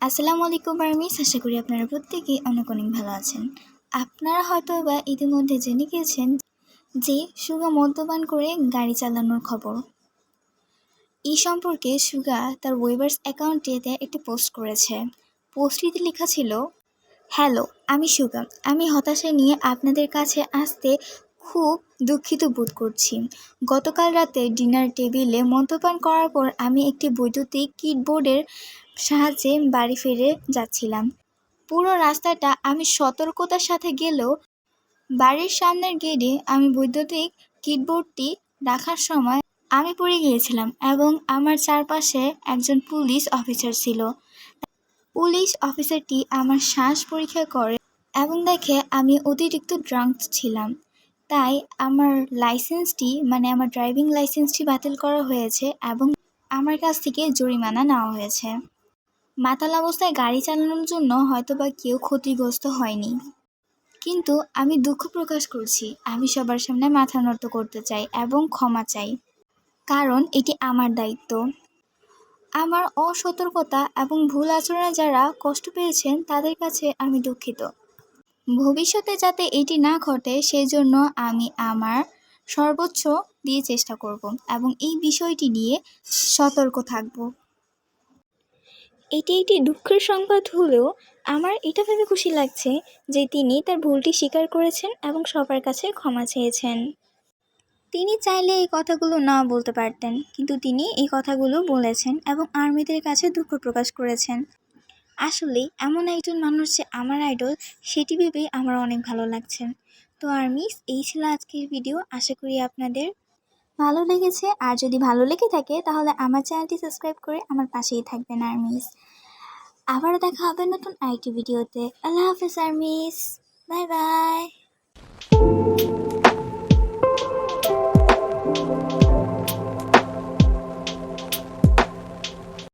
আসসালামু আলাইকুম আর্মিস আশা করি আপনারা প্রত্যেকেই অনেক অনেক ভালো আছেন। আপনারা হয়তো বা ইতিমধ্যে জেনে গিয়েছেন যে সুগা মদ্যপান করে গাড়ি চালানোর খবর। এই সম্পর্কে সুগা তার ওয়েবার্স অ্যাকাউন্টে একটি পোস্ট করেছে। পোস্টটিতে লেখা ছিল হ্যালো আমি সুগা। আমি হতাশা নিয়ে আপনাদের কাছে আসতে খুব দুঃখিত বোধ করছি। গতকাল রাতে ডিনার টেবিলে মদ্যপান করার পর আমি একটি বৈদ্যুতিক কিটবোর্ডের সাহায্যে বাড়ি ফিরে যাচ্ছিলাম। পুরো রাস্তাটা আমি সতর্কতার সাথে গেলেও বাড়ির সামনের গেটে আমি বৈদ্যুতিক কিটবোর্ডটি রাখার সময় আমি পড়ে গিয়েছিলাম এবং আমার চারপাশে একজন পুলিশ অফিসার ছিল। পুলিশ অফিসারটি আমার শ্বাস পরীক্ষা করে এবং দেখে আমি অতিরিক্ত ড্রাঙ্ক ছিলাম। তাই আমার লাইসেন্সটি মানে আমার ড্রাইভিং লাইসেন্সটি বাতিল করা হয়েছে এবং আমার কাছ থেকে জরিমানা নেওয়া হয়েছে। মাতাল অবস্থায় গাড়ি চালানোর জন্য হয়তোবা কেউ ক্ষতিগ্রস্ত হয়নি। কিন্তু আমি দুঃখ প্রকাশ করছি। আমি সবার সামনে মাথা নত করতে চাই এবং ক্ষমা চাই। কারণ এটি আমার দায়িত্ব। আমার অসতর্কতা এবং ভুল আচরণে যারা কষ্ট পেয়েছেন, তাদের কাছে আমি দুঃখিত। ভবিষ্যতে যাতে এটি না ঘটে সেই জন্য আমি আমার সর্বোচ্চ দিয়ে চেষ্টা করব এবং এই বিষয়টি নিয়ে সতর্ক থাকব। এটি একটি দুঃখের সংবাদ হলেও আমার এটা ভেবে খুশি লাগছে যে তিনি তার ভুলটি স্বীকার করেছেন এবং সবার কাছে ক্ষমা চেয়েছেন। তিনি চাইলে এই কথাগুলো না বলতে পারতেন, কিন্তু তিনি এই কথাগুলো বলেছেন এবং আর্মিদের কাছে দুঃখ প্রকাশ করেছেন। আসলেই এমন একজন মানুষ যে আমার আইডল, সেটি ভেবেই আমার অনেক ভালো লাগছে। তো আর্মিস, এই ছিল আজকের ভিডিও। আশা করি আপনাদের ভালো লেগেছে, আর যদি ভালো লেগে থাকে, তাহলে আমার চ্যানেলটি সাবস্ক্রাইব করে আমার পাশেই থাকবেন, আর্মিস। আবারও দেখা হবে নতুন আরেকটি ভিডিওতে। আল্লাহ হাফেজ, আর্মিস। Bye by.